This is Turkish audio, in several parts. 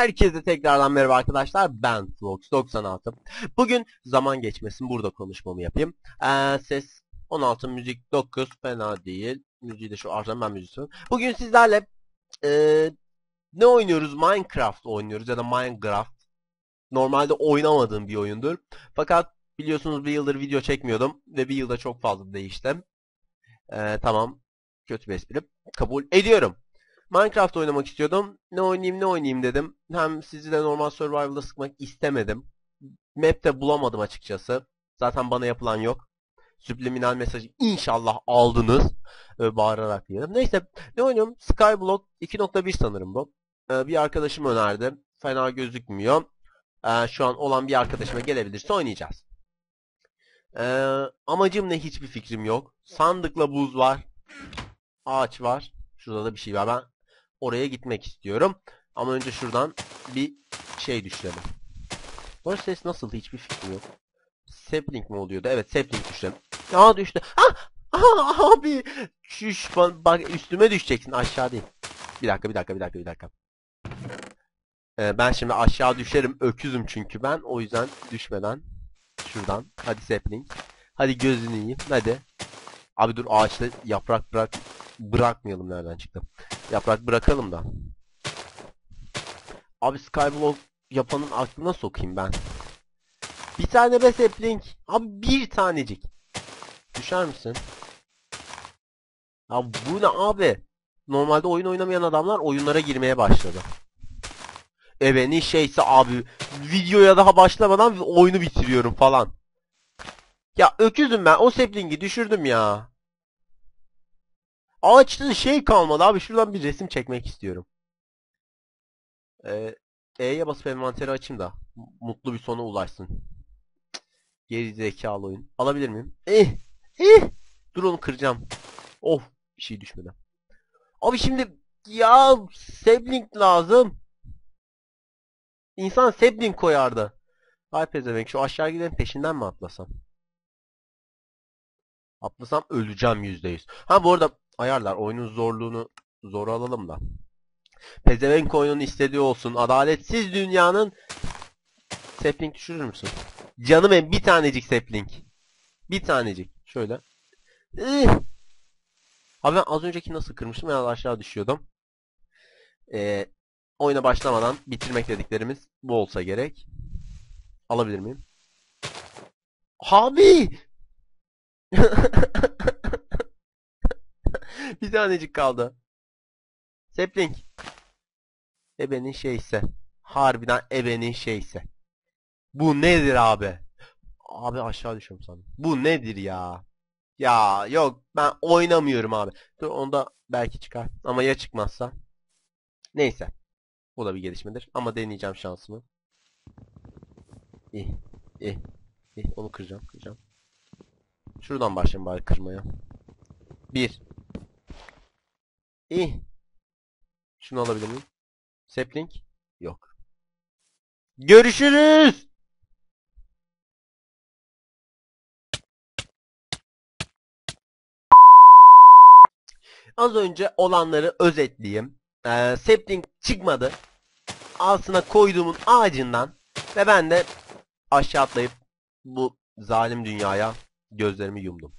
Herkese tekrardan merhaba arkadaşlar. Ben Flox96. Bugün zaman geçmesin burada konuşmamı yapayım. Ee, ses 16, müzik 9 fena değil. Müziği de şu arkadan ben söylüyorum. Bugün sizlerle ee, ne oynuyoruz? Minecraft oynuyoruz ya da Minecraft. Normalde oynamadığım bir oyundur. Fakat biliyorsunuz bir yıldır video çekmiyordum ve bir yılda çok fazla değiştim. Ee, tamam. Kötü bir espri. Kabul ediyorum. Minecraft oynamak istiyordum. Ne oynayayım ne oynayayım dedim. Hem sizi de normal survival'da sıkmak istemedim. Map'te bulamadım açıkçası. Zaten bana yapılan yok. Subliminal mesajı inşallah aldınız. Ee, bağırarak diyelim. Neyse ne oynuyorum? Skyblock 2.1 sanırım bu. Ee, bir arkadaşım önerdi. Fena gözükmüyor. Ee, şu an olan bir arkadaşıma gelebilirse oynayacağız. Ee, amacım ne hiçbir fikrim yok. Sandıkla buz var. Ağaç var. Şurada da bir şey var. Ben oraya gitmek istiyorum. Ama önce şuradan bir şey düşürelim. Bu ses nasıl hiçbir fikrim yok. Sapling mi oluyordu? Evet sapling düşürelim. Aa düştü. Ah! Ah abi! Şuş bak üstüme düşeceksin aşağı değil. Bir dakika bir dakika bir dakika bir dakika. Ee, ben şimdi aşağı düşerim. Öküzüm çünkü ben. O yüzden düşmeden. Şuradan. Hadi sapling. Hadi gözünü yiyeyim. Hadi. Abi dur ağaçta yaprak bırak. Bırakmayalım nereden çıktı. Yaprak bırakalım da. Abi Skyblock yapanın aklına sokayım ben. Bir tane be sapling. Abi bir tanecik. Düşer misin? Ya bu ne abi? Normalde oyun oynamayan adamlar oyunlara girmeye başladı. Ebenin şeyse abi videoya daha başlamadan oyunu bitiriyorum falan. Ya öküzüm ben o sapling'i düşürdüm ya. Ağaçta şey kalmadı abi şuradan bir resim çekmek istiyorum. Ee, E'ye basıp envanteri açayım da mutlu bir sona ulaşsın. Geri zekalı oyun. Alabilir miyim? Eh! Eh! Dur onu kıracağım. Of! Bir şey düşmedi. Abi şimdi ya sapling lazım. İnsan sapling koyardı. Vay pezevenk şu aşağı giden peşinden mi atlasam? Atlasam öleceğim %100. Ha bu arada ayarlar oyunun zorluğunu zor alalım da. Pezevenk oyunun istediği olsun. Adaletsiz dünyanın sapling düşürür müsün? Canım benim bir tanecik sapling. Bir tanecik. Şöyle. Ih! Abi ben az önceki nasıl kırmıştım? Ben aşağı düşüyordum. Ee, oyuna başlamadan bitirmek dediklerimiz bu olsa gerek. Alabilir miyim? Abi! bir tanecik kaldı. Sapling. Ebenin şeyse. Harbiden ebenin şeyse. Bu nedir abi? Abi aşağı düşüyorum sandım. Bu nedir ya? Ya yok ben oynamıyorum abi. Dur onda belki çıkar. Ama ya çıkmazsa? Neyse. O da bir gelişmedir. Ama deneyeceğim şansımı. İyi. İyi. İyi. Onu kıracağım. Kıracağım. Şuradan başlayayım bari kırmaya. Bir. İyi. Şunu alabilir miyim? Sapling? Yok. Görüşürüz. Az önce olanları özetleyeyim. Ee, sapling çıkmadı. Altına koyduğumun ağacından ve ben de aşağı atlayıp bu zalim dünyaya gözlerimi yumdum.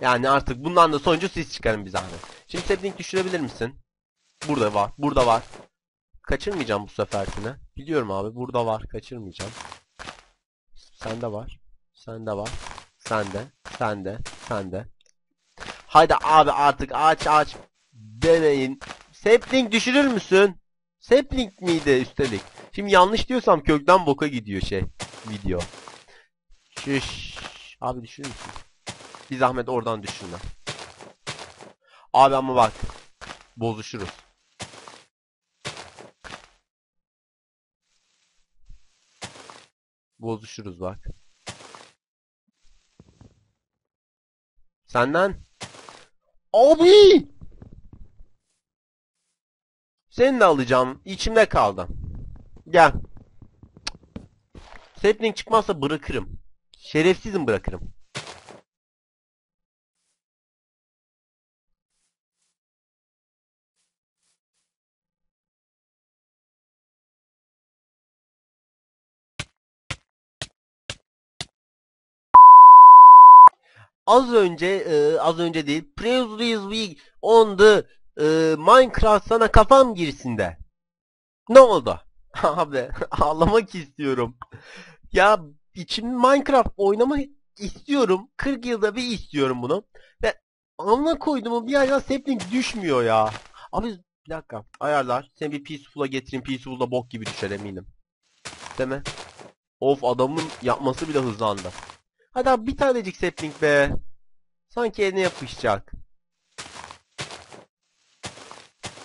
Yani artık bundan da sonucu siz çıkarın bir zahmet. Sapling düşürebilir misin? Burada var. Burada var. Kaçırmayacağım bu seferkine. Biliyorum abi. Burada var. Kaçırmayacağım. Sende var. Sende var. Sende. Sende. Sende. Haydi abi artık aç aç demeyin. Sapling düşürür müsün? Sapling miydi üstelik? Şimdi yanlış diyorsam kökten boka gidiyor şey. Video. Şiş. Abi düşürür müsün? Bir zahmet oradan düşürme. Abi ama bak. Bozuşuruz. Bozuşuruz bak. Senden? Abi! Seni de alacağım. İçimde kaldı. Gel. Sapling çıkmazsa bırakırım. Şerefsizim bırakırım. Az önce e, az önce değil previous week on the e, Minecraft sana kafam girsinde. Ne oldu? Abi ağlamak istiyorum. Ya içim Minecraft oynamak istiyorum. 40 yılda bir istiyorum bunu. Ve amına koyduğumu bir yerden sapling düşmüyor ya. Abi bir dakika. Ayarlar. Seni bir peaceful'a getireyim. Peaceful'da bok gibi düşer eminim. Mi? Of adamın yapması bile hızlandı. Hadi bir tanecik sapling be. Sanki eline yapışacak.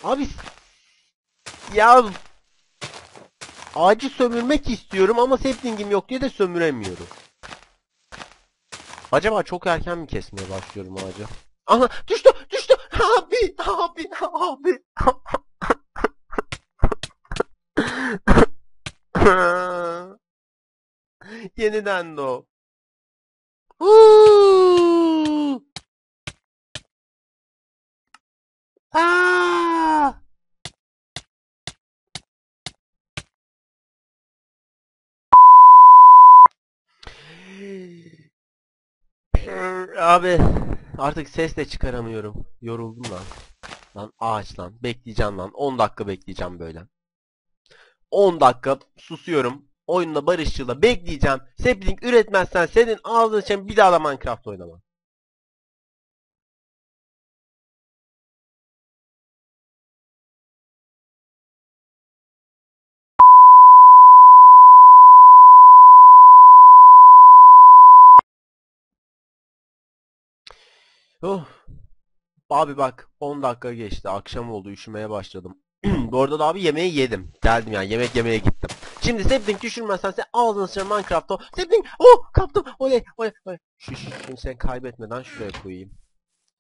Abi ya ağacı sömürmek istiyorum ama sapling'im yok diye de sömüremiyorum. Acaba çok erken mi kesmeye başlıyorum ağacı? Aha düştü düştü abi abi abi Yeniden doğ. Huu! Aa! Abi artık ses de çıkaramıyorum. Yoruldum lan. Lan ağaç lan. Bekleyeceğim lan. 10 dakika bekleyeceğim böyle. 10 dakika susuyorum. Oyunla barışçıla bekleyeceğim. Sapling üretmezsen senin ağzın için bir daha da Minecraft oynamam. Oh. Abi bak 10 dakika geçti. Akşam oldu. Üşümeye başladım. Bu arada da abi yemeği yedim. Geldim yani yemek yemeye gittim. Şimdi sapling düşürmezsen sen ağzını sıçrar Minecraft'ta. Sapling oh kaptım. Oley oley oley. Şu, şimdi sen kaybetmeden şuraya koyayım.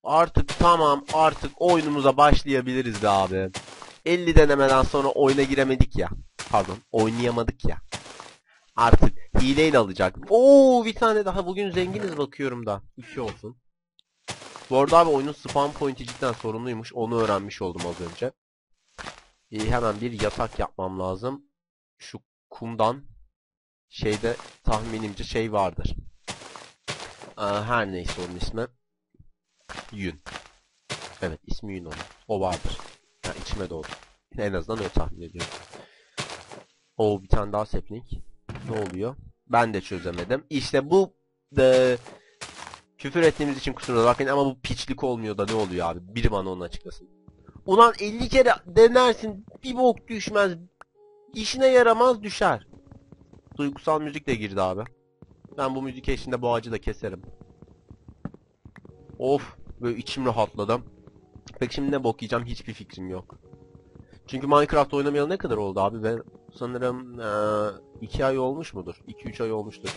Artık tamam artık oyunumuza başlayabiliriz be abi. 50 denemeden sonra oyuna giremedik ya. Pardon oynayamadık ya. Artık hileyle alacak. Oo bir tane daha bugün zenginiz bakıyorum da. 2 olsun. Bu arada abi oyunun spawn point'i cidden sorunluymuş. Onu öğrenmiş oldum az önce. Ee, hemen bir yatak yapmam lazım. Şu kumdan şeyde tahminimce şey vardır. Ee, her neyse onun ismi. Yün. Evet ismi Yün onun. O vardır. Yani içime doğdu. En azından öyle tahmin ediyorum. O bir tane daha sapling. Ne oluyor? Ben de çözemedim. İşte bu de küfür ettiğimiz için kusura bakmayın ama bu piçlik olmuyor da ne oluyor abi? Biri bana onu açıklasın. Ulan 50 kere denersin bir bok düşmez. İşine yaramaz düşer. Duygusal müzik de girdi abi. Ben bu müzik eşliğinde bu ağacı da keserim. Of böyle içim rahatladı. Peki şimdi ne bok yiyeceğim hiçbir fikrim yok. Çünkü Minecraft oynamayalı ne kadar oldu abi? Ben sanırım 2 ay olmuş mudur? 2-3 ay olmuştur.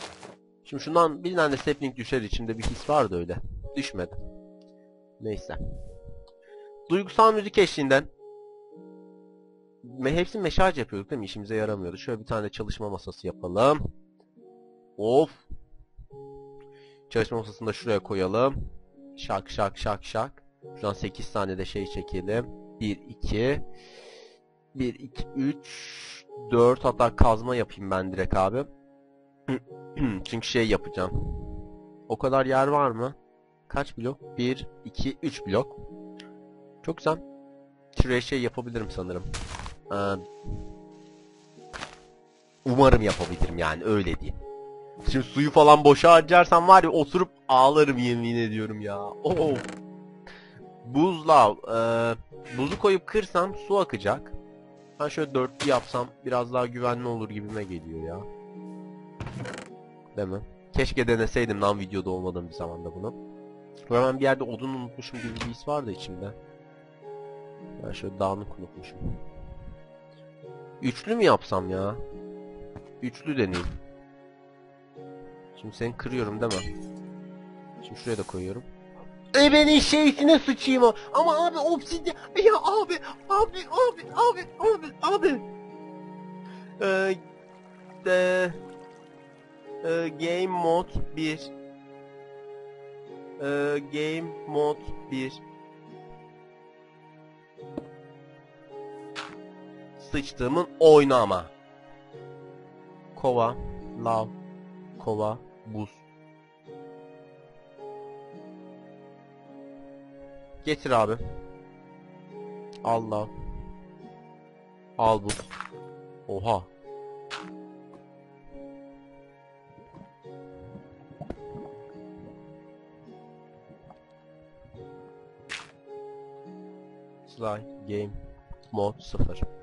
Şimdi şundan bir tane sapling düşer içimde bir his vardı öyle. Düşmedi. Neyse. Duygusal müzik eşliğinden hepsini meşaj yapıyorduk değil mi? İşimize yaramıyordu. Şöyle bir tane çalışma masası yapalım. Of. Çalışma masasını da şuraya koyalım. Şak şak şak şak. Şuradan 8 tane de şey çekelim. 1, 2. 1, 2, 3, 4 hatta kazma yapayım ben direkt abi. Çünkü şey yapacağım. O kadar yer var mı? Kaç blok? 1, 2, 3 blok. Çok güzel. Şuraya şey yapabilirim sanırım. Ee, umarım yapabilirim yani öyle diyeyim. Şimdi suyu falan boşa harcarsam var ya oturup ağlarım yemin ediyorum ya. Oh. Buzlav. Ee, buzu koyup kırsam su akacak. Ben şöyle dörtlü yapsam biraz daha güvenli olur gibime geliyor ya. Değil mi? Keşke deneseydim lan videoda olmadığım bir zamanda bunu. Hemen bir yerde odun unutmuşum gibi bir his vardı içimde. Ben şöyle dağınık unutmuşum. Üçlü mü yapsam ya? Üçlü deneyeyim. Şimdi seni kırıyorum değil mi? Şimdi şuraya da koyuyorum. Ebenin şeysine sıçayım o. Ama abi obsidyen... Ya abi, abi, abi, abi, abi, abi. Ee, de, e, game mod 1. Ee, game mod 1. Sıçtığımın oyunu ama. Kova, lav, kova, buz. Getir abi. Allah. Al bu. Oha. Sly Game Mod 0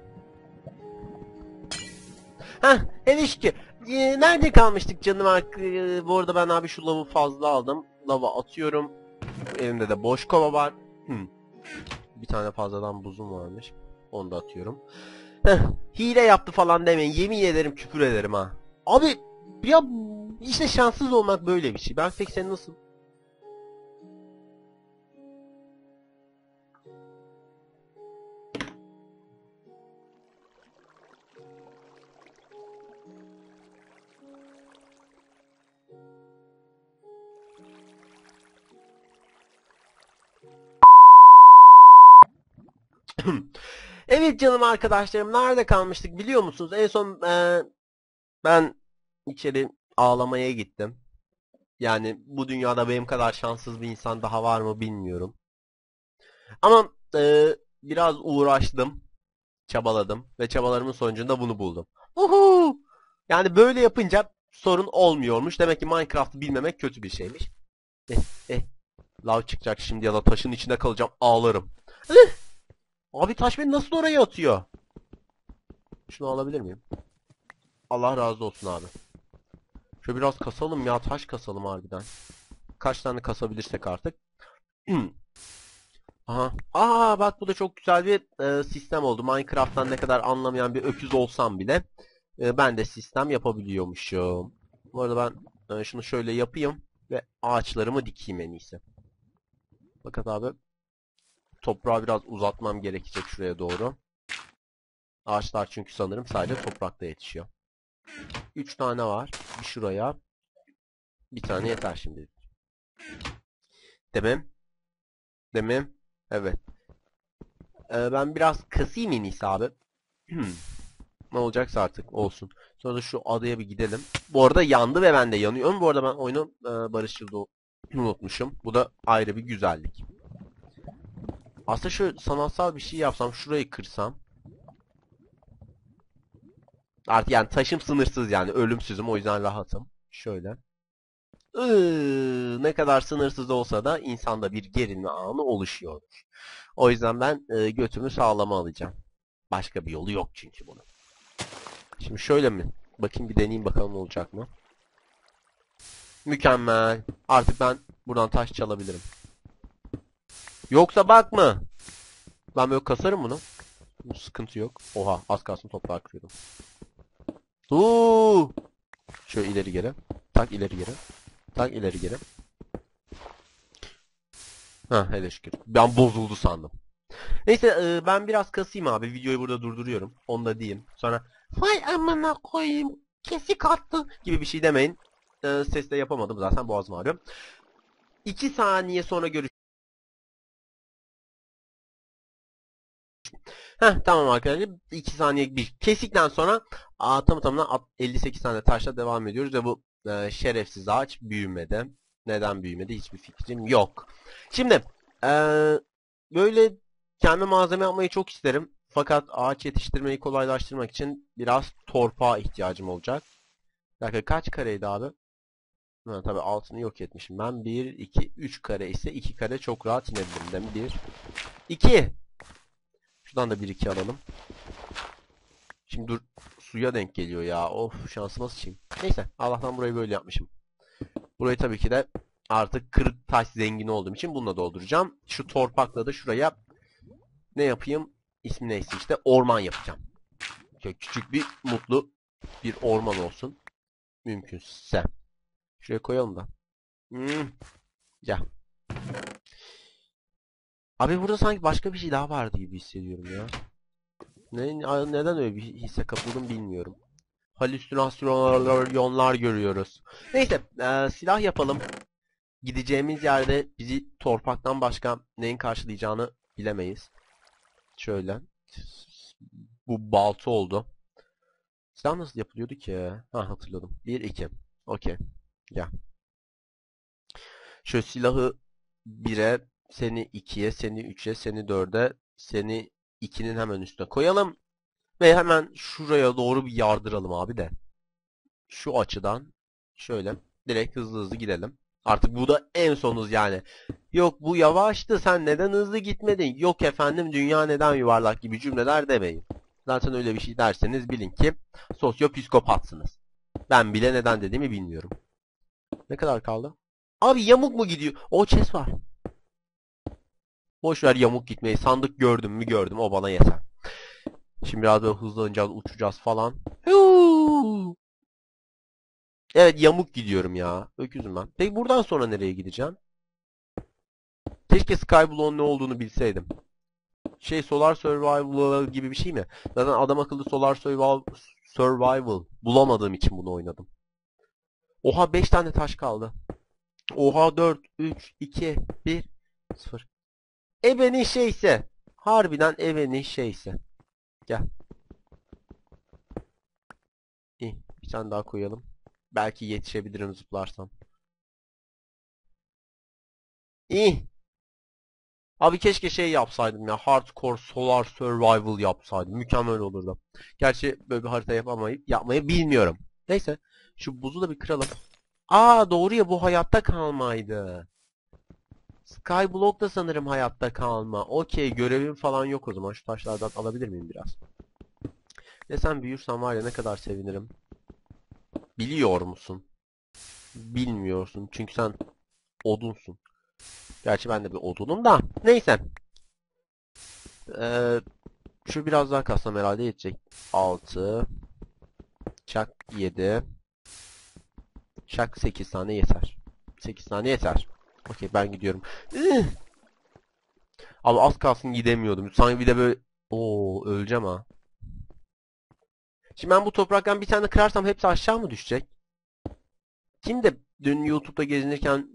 Heh ilişki. Ee, nerede kalmıştık canım? Ee, bu arada ben abi şu lavı fazla aldım. Lava atıyorum. Elimde de boş kova var. Hmm. Bir tane fazladan buzum varmış. Onu da atıyorum. Heh, hile yaptı falan demeyin. Yemin ederim küfür ederim ha. Abi ya işte şanssız olmak böyle bir şey. Ben pek sen nasıl evet canım arkadaşlarım nerede kalmıştık biliyor musunuz? En son e, ben içeri ağlamaya gittim. Yani bu dünyada benim kadar şanssız bir insan daha var mı bilmiyorum. Ama e, biraz uğraştım, çabaladım ve çabalarımın sonucunda bunu buldum. Uhu! Yani böyle yapınca sorun olmuyormuş. Demek ki Minecraft'ı bilmemek kötü bir şeymiş. Eh, eh. Lav çıkacak şimdi ya da taşın içinde kalacağım ağlarım. Eh! Abi taş beni nasıl oraya atıyor? Şunu alabilir miyim? Allah razı olsun abi. Şöyle biraz kasalım ya taş kasalım harbiden. Kaç tane kasabilirsek artık. Aha. Aa bak bu da çok güzel bir e, sistem oldu. Minecraft'tan ne kadar anlamayan bir öküz olsam bile e, ben de sistem yapabiliyormuşum. Bu arada ben e, şunu şöyle yapayım ve ağaçlarımı dikeyim en iyisi. Fakat abi toprağı biraz uzatmam gerekecek şuraya doğru. Ağaçlar çünkü sanırım sadece toprakta yetişiyor. 3 tane var. Bir şuraya. Bir tane yeter şimdi. Demem. Demem. Evet. Ee, ben biraz kasayım en abi. ne olacaksa artık olsun. Sonra da şu adaya bir gidelim. Bu arada yandı ve ben de yanıyorum. Bu arada ben oyunu e, barışçılda unutmuşum. Bu da ayrı bir güzellik. Aslında şu sanatsal bir şey yapsam, şurayı kırsam. Artık yani taşım sınırsız yani ölümsüzüm o yüzden rahatım. Şöyle. Iıı, ne kadar sınırsız olsa da insanda bir gerilme anı oluşuyordur. O yüzden ben e, götümü sağlama alacağım. Başka bir yolu yok çünkü bunun. Şimdi şöyle mi? Bakayım bir deneyeyim bakalım olacak mı? Mükemmel. Artık ben buradan taş çalabilirim. Yoksa bakma. Ben böyle kasarım bunu. Sıkıntı yok. Oha az kalsın toprağı kırıyordum. Uuu. Şöyle ileri geri. Tak ileri geri. Tak ileri geri. Ha hele şükür. Ben bozuldu sandım. Neyse e, ben biraz kasayım abi. Videoyu burada durduruyorum. Onu da diyeyim. Sonra vay amına koyayım kesik attı gibi bir şey demeyin. E, sesle yapamadım zaten boğazım ağrıyor. 2 saniye sonra görüş Heh tamam arkadaşlar. 2 saniye bir kesikten sonra aa, tamı tamına 58 tane taşla devam ediyoruz ve bu e, şerefsiz ağaç büyümedi. Neden büyümedi hiçbir fikrim yok. Şimdi e, böyle kendi malzeme yapmayı çok isterim. Fakat ağaç yetiştirmeyi kolaylaştırmak için biraz torpağa ihtiyacım olacak. Bir dakika kaç kareydi abi? Ha, tabii altını yok etmişim. Ben 1, 2, 3 kare ise 2 kare çok rahat inebilirim değil mi? 1, 2. Şuradan da 1, 2 alalım. Şimdi dur suya denk geliyor ya. Of şansıma sıçayım. Neyse Allah'tan burayı böyle yapmışım. Burayı tabii ki de artık kırık taş zengini olduğum için bununla dolduracağım. Şu torpakla da şuraya ne yapayım? İsmi neyse işte orman yapacağım. Şöyle küçük bir mutlu bir orman olsun. Mümkünse. Şuraya koyalım da. Hmm. Ya. Abi burada sanki başka bir şey daha vardı gibi hissediyorum ya. Ne, neden öyle bir hisse kapıldım bilmiyorum. Halüsinasyonlar görüyoruz. Neyse e, silah yapalım. Gideceğimiz yerde bizi torpaktan başka neyin karşılayacağını bilemeyiz. Şöyle. Bu balta oldu. Silah nasıl yapılıyordu ki? Ha hatırladım. 1 2. Okey. Ya. Şöyle silahı 1'e Seni 2'ye, seni 3'e, seni 4'e, seni 2'nin hemen üstüne koyalım. Ve hemen şuraya doğru bir yardıralım abi de. Şu açıdan şöyle direkt hızlı hızlı gidelim. Artık bu da en sonuz yani. Yok bu yavaştı sen neden hızlı gitmedin? Yok efendim dünya neden yuvarlak gibi cümleler demeyin. Zaten öyle bir şey derseniz bilin ki sosyopsikopatsınız. Ben bile neden dediğimi bilmiyorum. Ne kadar kaldı? Abi yamuk mu gidiyor? O chest var. Boş ver yamuk gitmeyi. Sandık gördüm mü gördüm. O bana yeter. Şimdi biraz böyle hızlanacağız, uçacağız falan. Evet yamuk gidiyorum ya. Öküzüm ben. Peki buradan sonra nereye gideceğim? Keşke Skyblock'un ne olduğunu bilseydim. Şey Solar Survival gibi bir şey mi? Zaten adam akıllı Solar Survival, Survival bulamadığım için bunu oynadım. Oha 5 tane taş kaldı. Oha 4, 3, 2, 1, 0. Ebenin şeyse. Harbiden ebenin şeyse. Gel. İyi. Bir tane daha koyalım. Belki yetişebilirim zıplarsam. İyi. Abi keşke şey yapsaydım ya. Hardcore Solar Survival yapsaydım. Mükemmel olurdu. Gerçi böyle bir harita yapamayıp yapmayı bilmiyorum. Neyse. Şu buzu da bir kıralım. Aa doğru ya bu hayatta kalmaydı. Skyblock da sanırım hayatta kalma. Okey görevim falan yok o zaman. Şu taşlardan alabilir miyim biraz? Ve sen büyürsen var ya ne kadar sevinirim. Biliyor musun? Bilmiyorsun. Çünkü sen odunsun. Gerçi ben de bir odunum da. Neyse. Ee, şu biraz daha kassam herhalde yetecek. 6 Çak 7 Çak 8 tane yeter. 8 tane yeter. Okey ben gidiyorum. Ih! Abi az kalsın gidemiyordum. Sanki bir de böyle... Oo öleceğim ha. Şimdi ben bu topraktan bir tane kırarsam hepsi aşağı mı düşecek? Kim de dün YouTube'da gezinirken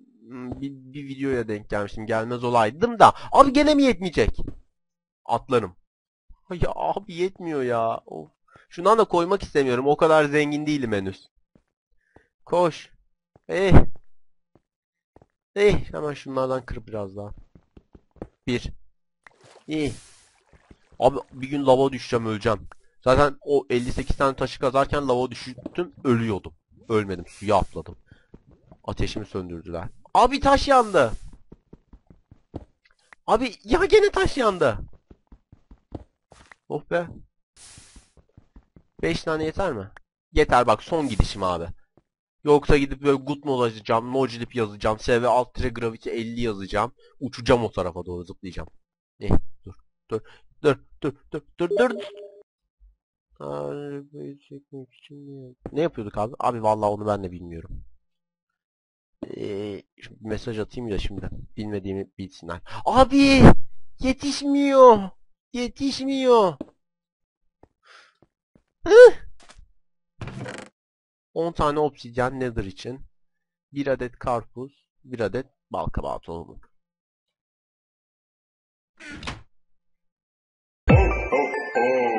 bir, bir videoya denk gelmiştim. Gelmez olaydım da. Abi gene mi yetmeyecek? Atlarım. Ya abi yetmiyor ya. Of. Şundan da koymak istemiyorum. O kadar zengin değilim henüz. Koş. Eh. Eh. Hemen şunlardan kır biraz daha. Bir. İyi. Abi bir gün lava düşeceğim öleceğim. Zaten o 58 tane taşı kazarken lava düştüm ölüyordum. Ölmedim suya atladım. Ateşimi söndürdüler. Abi taş yandı. Abi ya gene taş yandı. Oh be. 5 tane yeter mi? Yeter bak son gidişim abi. Yoksa gidip böyle good mu olacağım, no cilip yazacağım, SV alt tire gravity 50 yazacağım. Uçacağım o tarafa doğru zıplayacağım. Eh dur dur dur dur dur dur dur. Ne, ne yapıyorduk abi? Abi vallahi onu ben de bilmiyorum. Ee, mesaj atayım da şimdi. Bilmediğimi bilsinler. Abi! Yetişmiyor! Yetişmiyor! Hıh! 10 tane obsidyen nether için. 1 adet karpuz, 1 adet balkabağı tohumu. Ho, ho, ho.